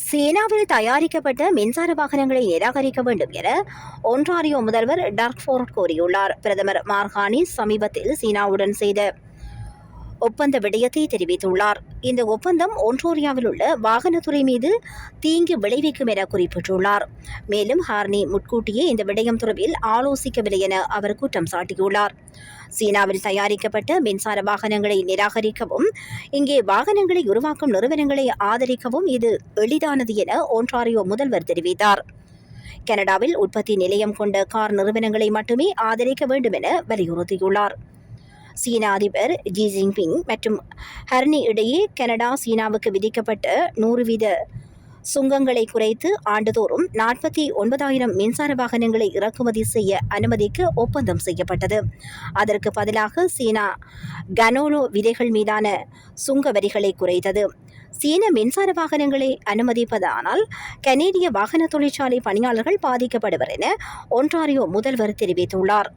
சீனாவில் தயாரிக்கப்பட்ட மின்சார வாகனங்களை நிராகரிக்க வேண்டும் என ஒன்றாரியோ முதல்வர் டார்க் ஃபோர்ட் கூறியுள்ளார். பிரதமர் மார்கானி சமீபத்தில் சீனாவுடன் செய்த ஒப்பந்த விடயத்தை தெரிவித்துள்ளார். இந்த ஒப்பந்தம் ஒன்டோரியாவில் உள்ள வாகனத்துறை மீது தீங்கு விளைவிக்கும் என குறிப்பிட்டுள்ளார். மேலும் ஹார்னி முட்கூட்டியே இந்த விடயம் தொடர்பில் ஆலோசிக்கவில்லை என அவர் குற்றம் சாட்டியுள்ளார். சீனாவில் தயாரிக்கப்பட்ட மின்சார வாகனங்களை நிராகரிக்கவும் இங்கே வாகனங்களை உருவாக்கும் நிறுவனங்களை ஆதரிக்கவும் இது எளிதானது என ஒன்றாரியோ முதல்வர் தெரிவித்தார். கனடாவில் உற்பத்தி நிலையம் கொண்ட கார் நிறுவனங்களை மட்டுமே ஆதரிக்க வேண்டும் என வலியுறுத்தியுள்ளார். சீன அதிபர் ஜி ஜின்பிங் மற்றும் ஹர்னி இடையே கனடா சீனாவுக்கு விதிக்கப்பட்ட நூறு வீத சுங்கங்களை குறைத்து ஆண்டுதோறும் நாற்பத்தி ஒன்பதாயிரம் மின்சார வாகனங்களை இறக்குமதி செய்ய அனுமதிக்க ஒப்பந்தம் செய்யப்பட்டது. அதற்கு பதிலாக சீனா கனோலோ விதைகள் மீதான சுங்க வரிகளை குறைத்தது. சீன மின்சார வாகனங்களை அனுமதிப்பதானால் கனேடிய வாகன தொழிற்சாலை பணியாளர்கள் பாதிக்கப்படுவர் என ஒன்றாரியோ முதல்வர் தெரிவித்துள்ளார்.